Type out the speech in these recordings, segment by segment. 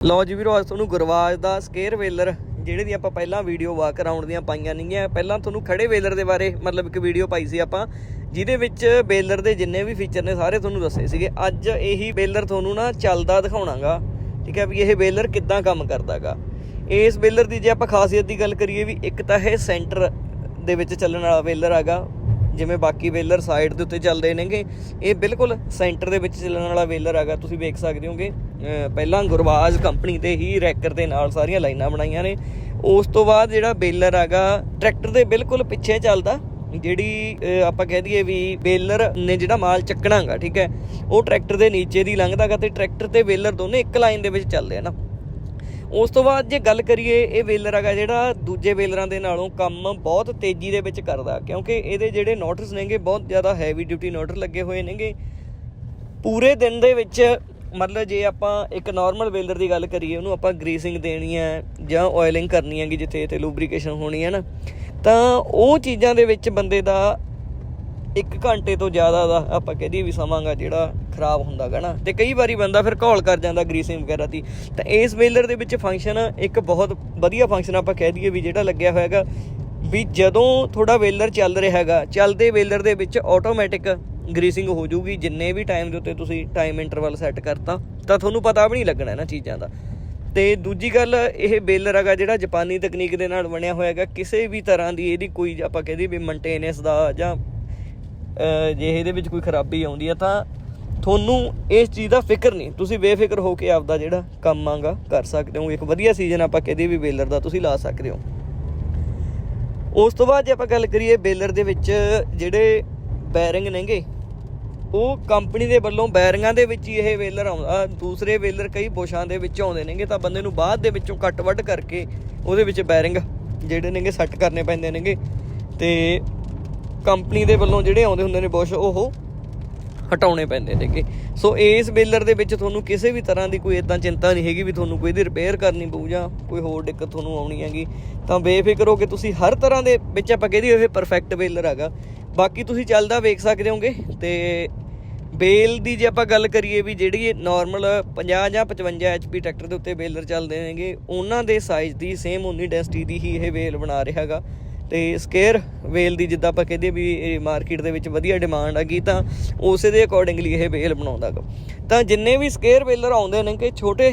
ਲੋ ਜੀ ਵੀਰੋ, ਅੱਜ ਤੁਹਾਨੂੰ ਗੁਰਵਾਜ ਦਾ ਸਕੇਅਰ ਵੇਲਰ ਜਿਹੜੇ ਦੀ ਆਪਾਂ ਪਹਿਲਾਂ ਵੀਡੀਓ ਵਾਕ ਅਰਾਊਂਡ ਦੀਆਂ ਪਾਈਆਂ ਨਹੀਂਆਂ ਪਹਿਲਾਂ ਤੁਹਾਨੂੰ ਖੜੇ ਵੇਲਰ ਦੇ ਬਾਰੇ ਮਤਲਬ ਇੱਕ ਵੀਡੀਓ ਪਾਈ ਸੀ ਆਪਾਂ, ਜਿਹਦੇ ਵਿੱਚ ਵੇਲਰ ਦੇ ਜਿੰਨੇ ਵੀ ਫੀਚਰ ਨੇ ਸਾਰੇ ਤੁਹਾਨੂੰ ਦੱਸੇ ਸੀਗੇ। ਅੱਜ ਇਹੀ ਵੇਲਰ ਤੁਹਾਨੂੰ ਨਾ ਚੱਲਦਾ ਦਿਖਾਉਣਾਗਾ, ਠੀਕ ਹੈ, ਵੀ ਇਹ ਵੇਲਰ ਕਿੱਦਾਂ ਕੰਮ ਕਰਦਾਗਾ। ਇਸ ਵੇਲਰ ਦੀ ਜੇ ਆਪਾਂ ਖਾਸੀਅਤ ਦੀ ਗੱਲ ਕਰੀਏ ਵੀ ਇੱਕ ਤਾਂ ਇਹ ਸੈਂਟਰ ਦੇ ਵਿੱਚ ਚੱਲਣ ਵਾਲਾ ਵੇਲਰ ਹੈਗਾ ਜਿਵੇਂ ਬਾਕੀ ਵੇਲਰ ਸਾਈਡ ਦੇ ਉੱਤੇ ਚੱਲਦੇ ਨੇਗੇ, ਇਹ ਬਿਲਕੁਲ ਸੈਂਟਰ ਦੇ ਵਿੱਚ ਚੱਲਣ ਵਾਲਾ ਵੇਲਰ ਹੈਗਾ, ਤੁਸੀਂ ਵੇਖ ਸਕਦੇ ਹੋਗੇ। ਪਹਿਲਾਂ ਗੁਰਵਾਜ ਕੰਪਨੀ ਦੇ ਹੀ ਰੈਕਰ ਦੇ ਨਾਲ ਸਾਰੀਆਂ ਲਾਈਨਾਂ ਬਣਾਈਆਂ ਨੇ। ਉਸ ਤੋਂ ਬਾਅਦ ਜਿਹੜਾ ਬੇਲਰ ਹੈਗਾ ਟਰੈਕਟਰ ਦੇ ਬਿਲਕੁਲ ਪਿੱਛੇ ਚੱਲਦਾ, ਜਿਹੜੀ ਆਪਾਂ ਕਹਿ ਦਈਏ ਵੀ ਬੇਲਰ ਨੇ ਜਿਹੜਾ ਮਾਲ ਚੱਕਣਾਗਾ ਠੀਕ ਹੈ, ਉਹ ਟਰੈਕਟਰ ਦੇ ਨੀਚੇ ਦੀ ਲੰਘਦਾਗਾ ਤੇ ਟਰੈਕਟਰ ਤੇ ਬੇਲਰ ਦੋਨੇ ਇੱਕ ਲਾਈਨ ਦੇ ਵਿੱਚ ਚੱਲਦੇ ਆ ਨਾ। ਉਸ ਤੋਂ ਬਾਅਦ ਜੇ ਗੱਲ ਕਰੀਏ ਇਹ ਵੇਲਰ ਹੈਗਾ ਜਿਹੜਾ ਦੂਜੇ ਵੇਲਰਾਂ ਦੇ ਨਾਲੋਂ ਕੰਮ ਬਹੁਤ ਤੇਜ਼ੀ ਦੇ ਵਿੱਚ ਕਰਦਾ, ਕਿਉਂਕਿ ਇਹਦੇ ਜਿਹੜੇ ਨੋਟਰਸ ਨੇਗੇ ਬਹੁਤ ਜ਼ਿਆਦਾ ਹੈਵੀ ਡਿਊਟੀ ਨੋਟਰ ਲੱਗੇ ਹੋਏ ਨੇਗੇ। ਪੂਰੇ ਦਿਨ ਦੇ ਵਿੱਚ ਮਤਲਬ ਜੇ ਆਪਾਂ ਇੱਕ ਨਾਰਮਲ ਵੇਲਰ ਦੀ ਗੱਲ ਕਰੀਏ, ਉਹਨੂੰ ਆਪਾਂ ਗਰੀਸਿੰਗ ਦੇਣੀ ਹੈ ਜਾਂ ਆਇਲਿੰਗ ਕਰਨੀ ਹੈਗੀ, ਜਿੱਥੇ ਤੇ ਲੂਬਰੀਕੇਸ਼ਨ ਹੋਣੀ ਹੈ ਨਾ, ਤਾਂ ਉਹ ਚੀਜ਼ਾਂ ਦੇ ਵਿੱਚ ਬੰਦੇ ਦਾ 1 ਘੰਟੇ ਤੋਂ ਜ਼ਿਆਦਾ ਦਾ ਆਪਾਂ ਕਹਿ ਦਈਏ ਵੀ ਸਮਾਂਗਾ ਜਿਹੜਾ ਖਰਾਬ ਹੁੰਦਾ ਹੁੰਦਾਗਾ ਨਾ। ਤੇ ਕਈ ਵਾਰੀ ਬੰਦਾ ਫਿਰ ਘੋਲ ਕਰ ਜਾਂਦਾ ਗਰੀਸਿੰਗ ਵਗੈਰਾ ਦੀ। ਤਾਂ ਇਸ ਵੇਲਰ ਦੇ ਵਿੱਚ ਫੰਕਸ਼ਨ ਇੱਕ ਬਹੁਤ ਵਧੀਆ ਫੰਕਸ਼ਨ ਆਪਾਂ ਕਹਿ ਦਈਏ ਵੀ ਜਿਹੜਾ ਲੱਗਿਆ ਹੋਇਆ ਹੈਗਾ। ਵੀ ਜਦੋਂ ਤੁਹਾਡਾ ਵੇਲਰ ਚੱਲ ਰਿਹਾ ਹੈਗਾ, ਚੱਲਦੇ ਵੇਲਰ ਦੇ ਵਿੱਚ ਆਟੋਮੈਟਿਕ ਗਰੀਸਿੰਗ ਹੋ ਜਾਊਗੀ। ਜਿੰਨੇ ਵੀ ਟਾਈਮ ਦੇ ਉੱਤੇ ਤੁਸੀਂ ਟਾਈਮ ਇੰਟਰਵਲ ਸੈੱਟ ਕਰਤਾ, ਤਾਂ ਤੁਹਾਨੂੰ ਪਤਾ ਵੀ ਨਹੀਂ ਲੱਗਣਾ ਇਹਨਾਂ ਚੀਜ਼ਾਂ ਦਾ। ਤੇ ਦੂਜੀ ਗੱਲ, ਇਹ ਬੇਲਰ ਹੈਗਾ ਜਿਹੜਾ ਜਾਪਾਨੀ ਤਕਨੀਕ ਦੇ ਨਾਲ ਬਣਿਆ ਹੋਇਆ ਹੈਗਾ। ਕਿਸੇ ਵੀ ਤਰ੍ਹਾਂ ਦੀ ਇਹਦੀ ਕੋਈ ਆਪਾਂ ਕਹਦੇ ਵੀ ਮੇਨਟੇਨੈਂਸ ਦਾ ਜਾਂ ਜੇ ਇਹਦੇ ਵਿੱਚ ਕੋਈ ਖਰਾਬੀ ਆਉਂਦੀ ਹੈ ਤਾਂ ਤੁਹਾਨੂੰ ਇਸ ਚੀਜ਼ ਦਾ ਫਿਕਰ ਨਹੀਂ। ਤੁਸੀਂ ਬੇਫਿਕਰ ਹੋ ਕੇ ਆਪਦਾ ਜਿਹੜਾ ਕੰਮ ਆਂਗਾ ਕਰ ਸਕਦੇ ਹੋ। ਇੱਕ ਵਧੀਆ ਸੀਜ਼ਨ ਆਪਾਂ ਕਦੇ ਵੀ ਬੇਲਰ ਦਾ ਤੁਸੀਂ ਲਾ ਸਕਦੇ ਹੋ। ਉਸ ਤੋਂ ਬਾਅਦ ਜੇ ਆਪਾਂ ਗੱਲ ਕਰੀਏ ਬੇਲਰ ਦੇ ਵਿੱਚ ਜਿਹੜੇ ਬੈਰਿੰਗ ਨੇਗੇ, ਉਹ ਕੰਪਨੀ ਦੇ ਵੱਲੋਂ ਬੈਰਿੰਗਾਂ ਦੇ ਵਿੱਚ ਹੀ ਇਹ ਵੇਲਰ ਆਉਂਦਾ ਦੂਸਰੇ ਵੇਲਰ ਕਈ ਬੋਸ਼ਾਂ ਦੇ ਵਿੱਚ ਆਉਂਦੇ ਨੇਗੇ ਤਾਂ ਬੰਦੇ ਨੂੰ ਬਾਅਦ ਦੇ ਵਿੱਚੋਂ ਕੱਟ ਵੱਢ ਕਰਕੇ ਉਹਦੇ ਵਿੱਚ ਬੈਰਿੰਗ ਜਿਹੜੇ ਨੇਗੇ ਸੈੱਟ ਕਰਨੇ ਪੈਂਦੇ ਨੇਗੇ। ਤੇ ਕੰਪਨੀ ਦੇ ਵੱਲੋਂ ਜਿਹੜੇ ਆਉਂਦੇ ਹੁੰਦੇ ਨੇ ਬੁਸ਼ ਉਹ ਹਟਾਉਣੇ ਪੈਂਦੇ ਨੇਗੇ ਸੋ ਇਸ ਬੇਲਰ ਦੇ ਵਿੱਚ ਤੁਹਾਨੂੰ ਕਿਸੇ ਵੀ ਤਰ੍ਹਾਂ ਦੀ ਕੋਈ ਇਦਾਂ ਚਿੰਤਾ ਨਹੀਂ ਹੈਗੀ ਵੀ ਤੁਹਾਨੂੰ ਕੋਈ ਇਹਦੀ ਰਿਪੇਅਰ ਕਰਨੀ ਪਊ ਜਾਂ ਕੋਈ ਹੋਰ ਦਿੱਕਤ ਤੁਹਾਨੂੰ ਆਉਣੀ ਹੈਗੀ। ਤਾਂ ਬੇਫਿਕਰ ਹੋ ਕੇ ਤੁਸੀਂ ਹਰ ਤਰ੍ਹਾਂ ਦੇ ਵਿੱਚ ਆਪਾਂ ਕਹਦੇ ਇਹ ਪਰਫੈਕਟ ਬੇਲਰ ਹੈਗਾ। ਬਾਕੀ ਤੁਸੀਂ ਚੱਲਦਾ ਵੇਖ ਸਕਦੇ ਹੋਗੇ ਤੇ ਬੇਲ ਦੀ ਜੇ ਆਪਾਂ ਗੱਲ ਕਰੀਏ ਵੀ ਜਿਹੜੀ ਇਹ ਨਾਰਮਲ 50 ਜਾਂ 55 ਐਚਪੀ ਟਰੈਕਟਰ ਦੇ ਉੱਤੇ ਬੇਲਰ ਚੱਲਦੇ ਨੇਗੇ, ਉਹਨਾਂ ਦੇ ਸਾਈਜ਼ ਦੀ ਸੇਮ ਉਨੀ ਡੈਂਸਿਟੀ ਦੀ ਹੀ ਇਹ ਵੇਲ ਬਣਾ ਰਿਹਾ ਹੈਗਾ। ਤੇ ਸਕੇਅਰ ਵੇਲ ਦੀ ਜਿੱਦਾਂ ਆਪਾਂ ਕਹਦੇ ਵੀ ਇਹ ਮਾਰਕੀਟ ਦੇ ਵਿੱਚ ਵਧੀਆ ਡਿਮਾਂਡ ਆ ਗਈ ਤਾਂ ਉਸੇ ਦੇ ਅਕੋਰਡਿੰਗਲੀ ਇਹ ਵੇਲ ਬਣਾਉਂਦਾ ਗਾ। ਤਾਂ ਜਿੰਨੇ ਵੀ ਸਕੇਅਰ ਵੇਲਰ ਆਉਂਦੇ ਨੇ ਕਿ ਛੋਟੇ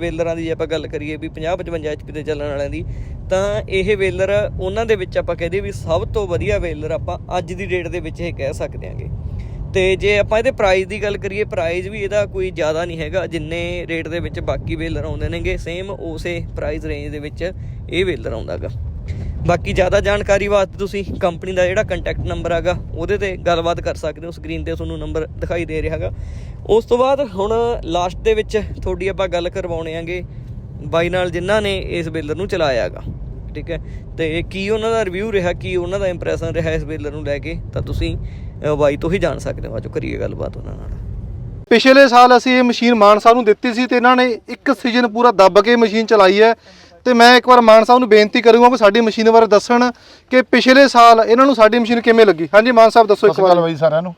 ਵੇਲਰਾਂ ਦੀ ਜੇ ਆਪਾਂ ਗੱਲ ਕਰੀਏ ਵੀ 50 55 ਐਚਪੀ ਤੇ ਚੱਲਣ ਵਾਲਿਆਂ ਦੀ, ਤਾਂ ਇਹ ਵੇਲਰ ਉਹਨਾਂ ਦੇ ਵਿੱਚ ਆਪਾਂ ਕਹਦੇ ਵੀ ਸਭ ਤੋਂ ਵਧੀਆ ਵੇਲਰ ਆਪਾਂ ਅੱਜ ਦੀ ਡੇਟ ਦੇ ਵਿੱਚ ਇਹ ਕਹਿ ਸਕਦੇ ਹਾਂਗੇ ਤੇ ਜੇ ਆਪਾਂ ਇਹਦੇ ਪ੍ਰਾਈਸ ਦੀ ਗੱਲ ਕਰੀਏ ਪ੍ਰਾਈਸ ਵੀ ਇਹਦਾ ਕੋਈ ਜ਼ਿਆਦਾ ਨਹੀਂ ਹੈਗਾ, ਜਿੰਨੇ ਰੇਟ ਦੇ ਵਿੱਚ ਬਾਕੀ ਵੇਲਰ ਆਉਂਦੇ ਨੇਗੇ ਸੇਮ ਉਸੇ ਪ੍ਰਾਈਸ ਰੇਂਜ ਦੇ ਵਿੱਚ ਇਹ ਵੇਲਰ ਆਉਂਦਾਗਾ ਬਾਕੀ ਜ਼ਿਆਦਾ ਜਾਣਕਾਰੀ ਵਾਸਤੇ ਤੁਸੀਂ ਕੰਪਨੀ ਦਾ ਜਿਹੜਾ ਕੰਟੈਕਟ ਨੰਬਰ ਹੈਗਾ, ਉਹਦੇ ਤੇ ਗੱਲਬਾਤ ਕਰ ਸਕਦੇ ਹੋ ਸਕਰੀਨ ਤੇ ਤੁਹਾਨੂੰ ਨੰਬਰ ਦਿਖਾਈ ਦੇ ਰਿਹਾ ਹੈਗਾ। ਉਸ ਤੋਂ ਬਾਅਦ ਹੁਣ ਲਾਸਟ ਦੇ ਵਿੱਚ ਤੁਹਾਡੀ ਆਪਾਂ ਗੱਲ ਕਰਵਾਉਣੇ ਆਂਗੇ ਬਾਈ ਨਾਲ ਜਿਨ੍ਹਾਂ ਨੇ ਇਸ ਬੇਲਰ ਨੂੰ ਚਲਾਇਆ ਹੈਗਾ, ਠੀਕ ਹੈ? ਤੇ ਕੀ ਉਹਨਾਂ ਦਾ ਰਿਵਿਊ ਰਿਹਾ, ਕੀ ਉਹਨਾਂ ਦਾ ਇੰਪ੍ਰੈਸ਼ਨ ਰਿਹਾ ਇਸ ਬੇਲਰ ਨੂੰ ਲੈ ਕੇ, ਤਾਂ ਤੁਸੀਂ ਬਾਈ ਤੋਂ ਹੀ ਜਾਣ ਸਕਦੇ ਹੋ ਆਜੋ ਕਰੀਏ ਗੱਲਬਾਤ ਉਹਨਾਂ ਨਾਲ। ਪਿਛਲੇ ਸਾਲ ਅਸੀਂ ਇਹ ਮਸ਼ੀਨ ਮਾਨਸਾ ਨੂੰ ਦਿੱਤੀ ਸੀ ਤੇ ਇਹਨਾਂ ਨੇ ਇੱਕ ਸੀਜ਼ਨ ਪੂਰਾ ਦੱਬ ਕੇ ਮਸ਼ੀਨ ਚਲਾਈ ਹੈ। ਤੇ ਮੈਂ ਇੱਕ ਵਾਰ ਮਾਨ ਸਾਹਿਬ ਨੂੰ ਬੇਨਤੀ ਕਰੂੰਗਾ ਕਿ ਸਾਡੀ ਮਸ਼ੀਨ ਬਾਰੇ ਦੱਸਣ ਕਿ ਪਿਛਲੇ ਸਾਲ ਇਹਨਾਂ ਨੂੰ ਸਾਡੀ ਮਸ਼ੀਨ ਕਿਵੇਂ ਲੱਗੀ। ਹਾਂਜੀ ਮਾਨ ਸਾਹਿਬ ਦੱਸੋ ਇੱਕ ਵਾਰ। ਬਾਈ ਸਾਰਿਆਂ ਨੂੰ।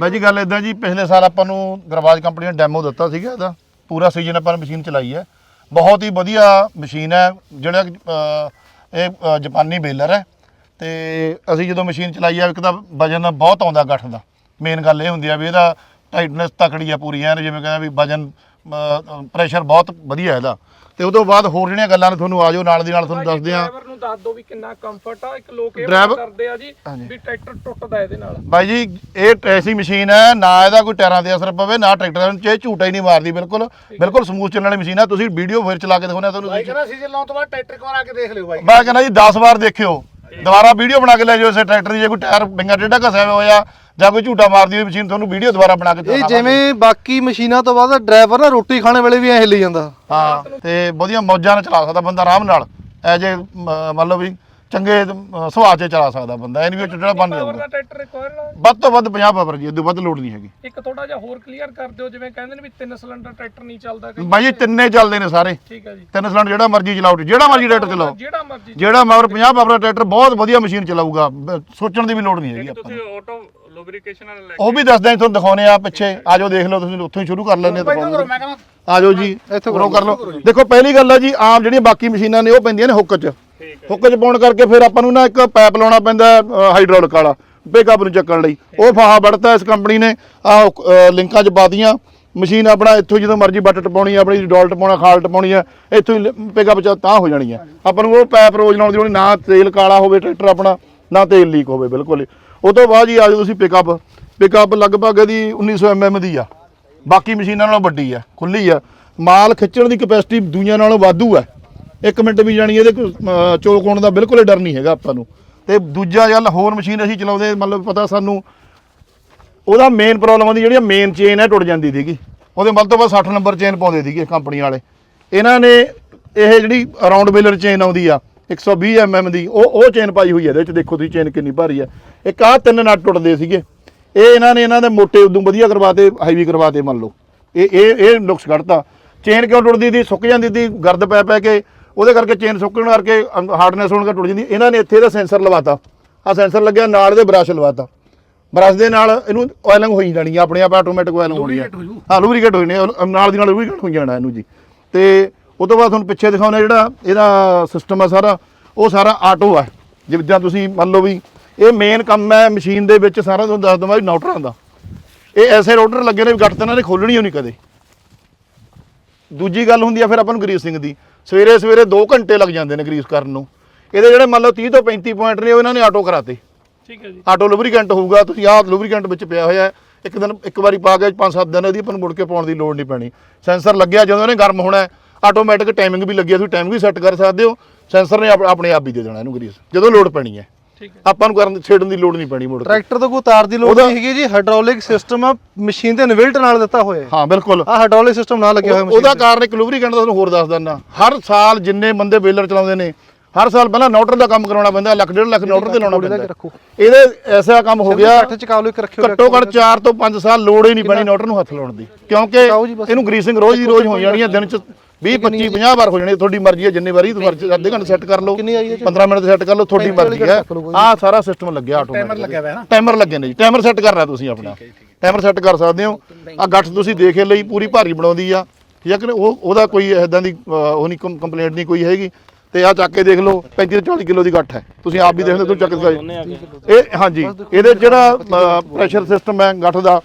ਬਾਈ ਜੀ ਗੱਲ ਇਦਾਂ ਜੀ ਪਿਛਲੇ ਸਾਲ ਆਪਾਂ ਨੂੰ ਗਰਵਾਜ ਕੰਪਨੀ ਨੇ ਡੈਮੋ ਦਿੱਤਾ ਸੀਗਾ ਇਹਦਾ। ਪੂਰਾ ਸੀਜ਼ਨ ਆਪਾਂ ਨੇ ਮਸ਼ੀਨ ਚਲਾਈ ਹੈ। ਬਹੁਤ ਹੀ ਵਧੀਆ ਮਸ਼ੀਨ ਹੈ ਜਿਹੜਾ ਇਹ ਜਾਪਾਨੀ ਬੇਲਰ ਹੈ। ਤੇ ਅਸੀਂ ਜਦੋਂ ਮਸ਼ੀਨ ਚਲਾਈ ਆ ਇੱਕ ਤਾਂ ਵਜਨ ਬਹੁਤ ਆਉਂਦਾ ਗੱਠ ਦਾ। ਮੇਨ ਗੱਲ ਇਹ ਹੁੰਦੀ ਆ ਵੀ ਇਹਦਾ ਟਾਈਟਨੈਸ ਤਕੜੀ ਆ ਪੂਰੀ ਐਨ ਜਿਵੇਂ ਕਹਿੰਦਾ ਵੀ ਵਜਨ ਪ੍ਰੈਸ਼ਰ ਬਹੁਤ ਵਧੀਆ ਇਹਦਾ। ਤੇ ਉਦੋਂ ਬਾਅਦ ਹੋਰ ਜਿਹੜੀਆਂ ਗੱਲਾਂ ਨੇ ਤੁਹਾਨੂੰ ਆਜੋ ਨਾਲ ਦੀ ਨਾਲ ਤੁਹਾਨੂੰ ਦੱਸਦੇ ਆ ਡਰਾਈਵਰ ਨੂੰ ਦੱਸ ਦਿਓ ਵੀ ਕਿੰਨਾ ਕੰਫਰਟ ਆ ਇੱਕ ਲੋਕ ਇਹ ਕਰਦੇ ਆ ਜੀ ਵੀ ਟਰੈਕਟਰ ਟੁੱਟਦਾ ਇਹਦੇ ਨਾਲ। ਬਾਈ ਜੀ ਇਹ ਐਸੀ ਮਸ਼ੀਨ ਹੈ ਨਾ ਇਹਦਾ ਕੋਈ ਟਾਇਰਾਂ ਤੇ ਅਸਰ ਪਵੇ ਨਾ ਟਰੈਕਟਰ ਨੂੰ ਚ ਝੂਟਾ ਹੀ ਨਹੀਂ ਮਾਰਦੀ ਬਿਲਕੁਲ। ਬਿਲਕੁਲ ਸਮੂਥ ਚੱਲਣ ਵਾਲੀ ਮਸ਼ੀਨ ਹੈ ਤੁਸੀਂ ਵੀਡੀਓ ਫਿਰ ਚਲਾ ਕੇ ਦਿਖਾਉਣਾ ਤੁਹਾਨੂੰ ਕਹਿੰਦਾ ਸੀਜ਼ਨ ਲਾਉਣ ਤੋਂ ਬਾਅਦ ਟਰੈਕਟਰ ਕੋਲ ਆ ਕੇ ਦੇਖ ਲਿਓ ਬਾਈ। ਮੈਂ ਕਹਿੰਦਾ ਜੀ 10 ਵਾਰ ਦੇਖਿਓ। ਦੁਬਾਰਾ ਵੀਡੀਓ ਬਣਾ ਕੇ ਲੈ ਜਾਓ ਇਸੇ ਟਰੈਕਟਰ ਦੀ ਜੇ ਕੋਈ ਟਾਇਰ ਬਿੰਗਾ ਟੇਢਾ ਘਸਿਆ ਹੋਇਆ ਜਾਂ ਕੋਈ ਝੂਟਾ ਮਾਰਦੀ ਹੋਈ ਮਸ਼ੀਨ ਤੁਹਾਨੂੰ ਵੀਡੀਓ ਦੁਬਾਰਾ ਬਣਾ ਕੇ ਇਹ। ਜਿਵੇਂ ਬਾਕੀ ਮਸ਼ੀਨਾਂ ਤੋਂ ਬਾਅਦ ਡਰਾਈਵਰ ਨਾ ਰੋਟੀ ਖਾਣੇ ਵੇਲੇ ਵੀ ਐ ਹਿੱਲੀ ਜਾਂਦਾ ਹਾਂ ਤੇ ਵਧੀਆ ਮੌਜਾਂ ਨਾਲ ਚਲਾ ਸਕਦਾ ਬੰਦਾ ਆਰਾਮ ਨਾਲ ਐ ਜੇ ਮਤਲਬ ਵੀ ਚੰਗੇ ਅਮ, ਸੁਭਾਅ 'ਚ ਚਲਾ ਸਕਦਾ ਬੰਦਾ ਐ ਨਹੀਂ ਵੀ ਚਿੜੜਾ ਬਣ ਪਾਵਰ ਜਾਂਦਾ। ਦਾ ਟਰੈਕਟਰ ਰਿਕੁਆਇਰ ਵੱਧ ਤੋਂ ਵੱਧ 50 ਪਾਵਰ ਜੀ ਇਦੋਂ ਵੱਧ ਲੋਡ ਨਹੀਂ ਹੈਗੀ। ਇੱਕ ਥੋੜਾ ਜਿਹਾ ਹੋਰ ਕਲੀਅਰ ਕਰ ਦਿਓ ਜਿਵੇਂ ਕਹਿੰਦੇ ਨੇ ਵੀ ਤਿੰਨ ਸਿਲੰਡਰ ਟਰੈਕਟਰ ਨਹੀਂ ਚੱਲਦਾ ਕਈ ਬਾਈ ਜੀ ਤਿੰਨੇ ਚੱਲਦੇ ਨੇ ਸਾਰੇ। ਠੀਕ ਹੈ ਜੀ। ਤਿੰਨ ਸਿਲੰਡਰ ਜਿਹੜਾ ਮਰਜ਼ੀ ਚਲਾਓ ਜਿਹੜਾ ਮਰਜ਼ੀ ਟਰੈਕਟਰ ਚਲਾਓ। ਜਿਹੜਾ ਮਰਜ਼ੀ ਜਿਹੜਾ ਮਗਰ 50 ਪਾਵਰ ਦਾ ਟਰੈਕਟਰ ਬਹੁਤ ਵਧੀਆ ਮਸ਼ੀਨ ਚਲਾਊਗਾ ਬ- ਸੋਚਣ ਦੀ ਵੀ ਲੋੜ ਨਹੀਂ ਹੈਗੀ ਆਪਾਂ ਨੂੰ। ਆਟੋ ਲੁਬਰੀਕੇਸ਼ਨ ਵਾਲਾ ਲੈ ਉਹ ਵੀ ਦੱਸਦੇ ਆ ਤੁਹਾਨੂੰ ਦਿਖਾਉਨੇ ਆ ਪਿੱਛੇ। ਆਜੋ ਦੇਖ ਲਓ ਤੁਸੀਂ ਉੱਥੋਂ ਹੀ ਸ਼ੁਰੂ ਕਰ ਲੈਂਦੇ ਆ ਦਿਖਾਉਣ ਨੂੰ। ਮੈਂ ਕਹਿੰਦਾ ਆ ਜਾਓ ਜੀ ਇੱਥੋਂ ਉਰੋਂ ਕਰ ਲਓ। ਦੇਖੋ ਪਹਿਲੀ ਗੱਲ ਹੈ ਜੀ ਆਮ ਜਿਹੜੀਆਂ ਬਾਕੀ ਮਸ਼ੀਨਾਂ ਨੇ ਉਹ ਪੈਂਦੀਆਂ ਨੇ ਹੁੱਕ 'ਚ। ਹੁੱਕ 'ਚ ਪਾਉਣ ਕਰਕੇ ਫਿਰ ਆਪਾਂ ਨੂੰ ਨਾ ਇੱਕ ਪਾਈਪ ਲਾਉਣਾ ਪੈਂਦਾ ਹਾਈਡ੍ਰੋਲਿਕ ਵਾਲਾ ਬੇਕਅਪ ਨੂੰ ਚੱਕਣ ਲਈ। ਉਹ ਫਾਹਾ ਵੜਤਾ ਇਸ ਕੰਪਨੀ ਨੇ ਆ ਲਿੰਕਾਂ 'ਚ ਪਾਤੀਆਂ ਮਸ਼ੀਨ ਆਪਣਾ ਇੱਥੋਂ ਜਦੋਂ ਮਰਜ਼ੀ ਬੱਟ ਟਪਾਉਣੀ ਆ, ਆਪਣੀ ਡੋਲ ਟਪਾਉਣਾ, ਖਾਲ ਟਪਾਉਣੀ ਆ, ਇੱਥੋਂ ਹੀ ਪਿਕਅਪ 'ਚ ਤਾਂ ਹੋ ਜਾਣੀ ਆ। ਆਪਾਂ ਨੂੰ ਉਹ ਪਾਈਪ ਰੋਜ਼ ਲਾਉਣ ਦੀ ਲੋੜ ਨਾ ਤੇਲ ਕਾਲਾ ਹੋਵੇ ਟਰੈਕਟਰ ਆਪਣਾ, ਨਾ ਤੇਲ ਲੀਕ ਹੋਵੇ, ਬਿਲਕੁਲ। ਉਹ ਤੋਂ ਬਾਅਦ ਜੀ ਆ ਜਾਓ ਤੁਸੀਂ ਪਿਕਅਪ ਪਿਕਅਪ ਲਗਭਗ ਇਹਦੀ 1900 mm ਦੀ ਆ। ਬਾਕੀ ਮਸ਼ੀਨਾਂ ਨਾਲੋਂ ਵੱਡੀ ਆ ਖੁੱਲੀ ਆ। ਮਾਲ ਖਿੱਚਣ ਦੀ ਕਪੈਸਿਟੀ ਦੁਨੀਆ ਨਾਲੋਂ ਵਾਧੂ ਆ। ਇੱਕ ਮਿੰਟ ਵੀ ਜਾਣੀ ਇਹਦੇ ਕੋਈ, ਅਹ, ਦਾ ਬਿਲਕੁਲ ਹੀ ਡਰ ਨਹੀਂ ਹੈਗਾ ਆਪਾਂ ਨੂੰ। ਤੇ ਦੂਜਾ ਗੱਲ ਹੋਰ ਮਸ਼ੀਨ ਅਸੀਂ ਚਲਾਉਂਦੇ ਮਤਲਬ ਪਤਾ ਸਾਨੂੰ ਉਹਦਾ ਮੇਨ ਪ੍ਰੋਬਲਮ ਆਉਂਦੀ ਜਿਹੜੀ ਮੇਨ ਚੇਨ ਹੈ ਟੁੱਟ ਜਾਂਦੀ ਸੀਗੀ। ਉਹਦੇ ਵੱਧ ਤੋਂ ਵੱਧ 60 ਨੰਬਰ ਚੇਨ ਪਾਉਂਦੇ ਸੀਗੇ ਕੰਪਨੀ ਵਾਲੇ। ਇਹਨਾਂ ਨੇ ਇਹ ਜਿਹੜੀ ਰਾਉਂਡ ਬੇਲਰ ਚੇਨ ਆਉਂਦੀ ਆ 120 mm ਦੀ ਉਹ ਉਹ ਚੇਨ ਪਾਈ ਹੋਈ ਹੈ ਇਹਦੇ ਵਿੱਚ। ਦੇਖੋ ਤੁਸੀਂ ਚੇਨ ਕਿੰਨੀ ਭਾਰੀ ਆ। ਇੱਕ ਆਹ ਤਿੰਨ ਨਟ ਟੁੱਟਦੇ ਸੀਗੇ। ਇਹ ਇਹਨਾਂ ਨੇ ਇਹਨਾਂ ਦੇ ਮੋਟੇ ਉਦੋਂ ਵਧੀਆ ਕਰਵਾਤੇ ਹਾਈਵੀ ਕਰਵਾਤੇ ਮੰਨ ਲਓ। ਇਹ ਇਹ ਇਹ ਨੁਕਸ ਕੱਢਤਾ। ਚੇਨ ਕਿਉਂ ਟੁੱਟਦੀ ਸੀ? ਸੁੱਕ ਜਾਂਦੀ ਸੀ ਗਰਦ ਪੈ ਪੈ ਕੇ ਉਹਦੇ ਕਰਕੇ ਚੇਨ ਸੁੱਕਣ ਕਰਕੇ ਹਾਰਡਨੈਸ ਹੋਣ ਕਰਕੇ ਟੁੱਟ ਜਾਂਦੀ। ਇਹਨਾਂ ਨੇ ਇੱਥੇ ਇਹਦਾ ਸੈਂਸਰ ਲਵਾਤਾ। ਆ ਸੈਂਸਰ ਲੱਗਿਆ ਨਾਲ ਇਹਦੇ ਬ੍ਰਸ਼ ਲਵਾਤਾ। ਬ੍ਰਸ਼ ਦੇ ਨਾਲ ਇਹਨੂੰ ਆਇਲਿੰਗ ਹੋਈ ਜਾਣੀ ਆ ਆਪਣੇ ਆਪ ਆਟੋਮੈਟਿਕ ਆਇਲਿੰਗ ਹੋਣੀ ਆ। ਹਾਂ ਲੂਬਰੀਕੇਟ ਹੋਈ ਨੇ ਨਾਲ ਦੀ ਨਾਲ ਲੂਬਰੀਕੇਟ ਹੋਈ ਜਾਣਾ ਇਹਨੂੰ ਜੀ। ਤੇ ਉਹ ਤੋਂ ਬਾਅਦ ਤੁਹਾਨੂੰ ਪਿੱਛੇ ਦਿਖਾਉਣਾ ਜਿਹੜਾ ਇਹਦਾ ਸਿਸਟਮ ਆ ਸਾਰਾ ਉਹ ਸਾਰਾ ਆਟੋ ਆ। ਜਿੱਦਾਂ ਤੁਸੀਂ ਮੰਨ ਲਓ ਵੀ ਇਹ ਮੇਨ ਕੰਮ ਹੈ ਮਸ਼ੀਨ ਦੇ ਵਿੱਚ ਸਾਰਾ ਤੁਹਾਨੂੰ ਦੱਸ ਦਵਾਂ ਵੀ ਨੌਟਰਾਂ ਦਾ ਇਹ ਐਸੇ ਰੋਟਰ ਲੱਗੇ ਨੇ ਵੀ ਗੱਟ ਤਾਂ ਇਹਨਾਂ ਨੇ ਖੋਲਣੀ ਹੋਣੀ ਕਦੇ। ਦੂਜੀ ਗੱਲ ਹੁੰਦੀ ਆ ਫਿਰ ਆਪਾਂ ਨੂੰ ਗਰੀਸਿੰਗ ਦੀ। ਸਵੇਰੇ ਸਵੇਰੇ 2 ਘੰਟੇ ਲੱਗ ਜਾਂਦੇ ਨੇ ਗਰੀਸ ਕਰਨ ਨੂੰ। ਇਹਦੇ ਜਿਹੜੇ ਮੰਨ ਲਓ 30 ਤੋਂ 35 ਪੁਆਇੰਟ ਨੇ ਉਹ ਇਹਨਾਂ ਨੇ ਆਟੋ ਕਰਾਤੇ। ਠੀਕ ਹੈ ਜੀ। ਆਟੋ ਲੁਬਰੀਕੈਂਟ ਹੋਊਗਾ ਤੁਸੀਂ ਆਹ ਲੁਬਰੀਕੈਂਟ ਵਿੱਚ ਪਿਆ ਹੋਇਆ ਹੈ। ਇੱਕ ਦਿਨ ਇੱਕ ਵਾਰੀ ਪਾ ਕੇ 5-7 ਦਿਨ ਇਹਦੀ ਆਪਾਂ ਨੂੰ ਮੁੜ ਕੇ ਪਾਉਣ ਦੀ ਲੋੜ ਨਹੀਂ ਪੈਣੀ। ਸੈਂਸਰ ਲੱਗਿਆ ਜਦੋਂ ਇਹਨੇ ਗਰਮ ਹੋਣਾ ਆਟੋਮੈਟਿਕ ਟਾਈਮਿੰਗ ਵੀ ਲੱਗੀ ਆ ਤੁਸੀਂ ਟਾਈਮ ਵੀ ਸੈੱਟ ਕਰ ਸਕਦੇ ਹੋ। ਸੈਂਸਰ ਨੇ ਆਪ- ਆਪਣੇ ਆਪ ਹੀ ਦੇ ਦੇਣਾ ਇਹਨੂੰ ਗਰੀਸ ਜਦੋਂ ਲੋਡ ਪੈਣੀ ਹੈ। ਆਪਾਂ ਨੂੰ ਕਰਨ ਦੀ ਛੇੜਨ ਦੀ ਲੋੜ ਨਹੀਂ ਪੈਣੀ ਮੁੜ ਟਰੈਕਟਰ ਤੋਂ ਕੋਈ ਤਾਰ ਦੀ ਲੋੜ ਨਹੀਂ ਹੈਗੀ ਜੀ ਹਾਈਡ੍ਰੋਲਿਕ ਸਿਸਟਮ ਆ ਮਸ਼ੀਨ ਦੇ ਇਨਵਿਲਟ ਨਾਲ ਦਿੱਤਾ ਹੋਇਆ ਹੈ। ਹਾਂ ਬਿਲਕੁਲ। ਆ ਹਾਈਡ੍ਰੋਲਿਕ ਸਿਸਟਮ ਨਾਲ ਲੱਗਿਆ ਹੋਇਆ ਮਸ਼ੀਨ ਉਹਦਾ ਕਾਰਨ ਇੱਕ ਲੁਬਰੀਕੈਂਟ ਦਾ ਤੁਹਾਨੂੰ ਹੋਰ ਦੱਸ ਦਿੰਦਾ। ਹਰ ਸਾਲ ਜਿੰਨੇ ਬੰਦੇ ਬੇਲਰ ਚਲਾਉਂਦੇ ਨੇ ਹਰ ਸਾਲ ਪਹਿਲਾਂ ਨੋਟਰ ਦਾ ਕੰਮ ਕਰਾਉਣਾ ਪੈਂਦਾ ਲੱਖ ਡੇਢ ਲੱਖ ਨੋਟਰ ਤੇ ਲਾਉਣਾ ਪੈਂਦਾ। ਇਹਦੇ ਐਸਾ ਕੰਮ ਹੋ ਗਿਆ ਕੱਠ ਚ ਕਾਬਲ ਇੱਕ ਰੱਖਿਓ ਘੱਟੋ ਘੱਟ 4 ਤੋਂ 5 ਸਾਲ ਲੋੜ ਹੀ ਨਹੀਂ ਪੈਣੀ ਨੋਟਰ ਨੂੰ ਹੱਥ ਲਾਉਣ ਦੀ। ਕਿਉਂਕਿ। ਇਹਨੂੰ ਗਰੀਸਿੰਗ ਰੋਜ਼ ਦੀ ਰੋਜ਼ ਹੋ ਜਾਣੀ ਹੈ ਦਿਨ ਚ 20 25 50 ਵਾਰ ਹੋ ਜਾਣੀ ਤੁਹਾਡੀ ਮਰਜ਼ੀ ਹੈ ਜਿੰਨੇ ਵਾਰੀ ਤੁਸੀਂ ਮਰਜ਼ੀ ਅੱਧੇ ਘੰਟੇ ਸੈੱਟ ਕਰ ਲਓ। ਕਿੰਨੀ ਆਈ ਹੈ ਜੀ? 15 ਮਿੰਟ ਸੈੱਟ ਕਰ ਲਓ ਤੁਹਾਡੀ ਮਰਜ਼ੀ ਹੈ। ਆਹ ਸਾਰਾ ਸਿਸਟਮ ਲੱਗਿਆ ਆਟੋਮੈਟਿਕ ਟਾਈਮਰ ਲੱਗਿਆ ਹੋਇਆ ਹੈ ਨਾ। ਟਾਈਮਰ ਲੱਗੇ ਨੇ ਜੀ। ਟਾਈਮਰ ਸੈੱਟ ਕਰਨਾ ਤੁਸੀਂ ਆਪਣਾ। ਟਾਈਮਰ ਸੈੱਟ ਕਰ ਸਕਦੇ ਹੋ। ਆ ਗੱਠ ਤੁਸੀਂ ਦੇਖੇ ਲਈ ਪੂਰੀ ਭਾਰੀ ਬਣਾਉਂਦੀ ਆ। ਠੀਕ ਹੈ? ਉਹ ਉਹਦਾ ਕੋਈ ਇਦਾਂ ਦੀ ਉਹ ਨਹੀਂ ਕੰਪਲੇਂਟ ਨਹੀਂ ਕੋਈ ਹੈਗੀ। ਤੇ ਆ ਚੱਕ ਕੇ ਦੇਖ ਲਓ 35 ਤੋਂ 40 ਕਿਲੋ ਦੀ ਗੱਠ ਹੈ। ਤੁਸੀਂ ਆਪ ਵੀ ਦੇਖ ਲਓ ਤੁਸੀਂ ਚੱਕ ਕੇ ਇਹ ਹਾਂਜੀ ਇਹਦੇ ਜਿਹੜਾ ਪ੍ਰੈਸ਼ਰ ਸਿਸਟਮ ਹੈ ਗੱਠ ਦਾ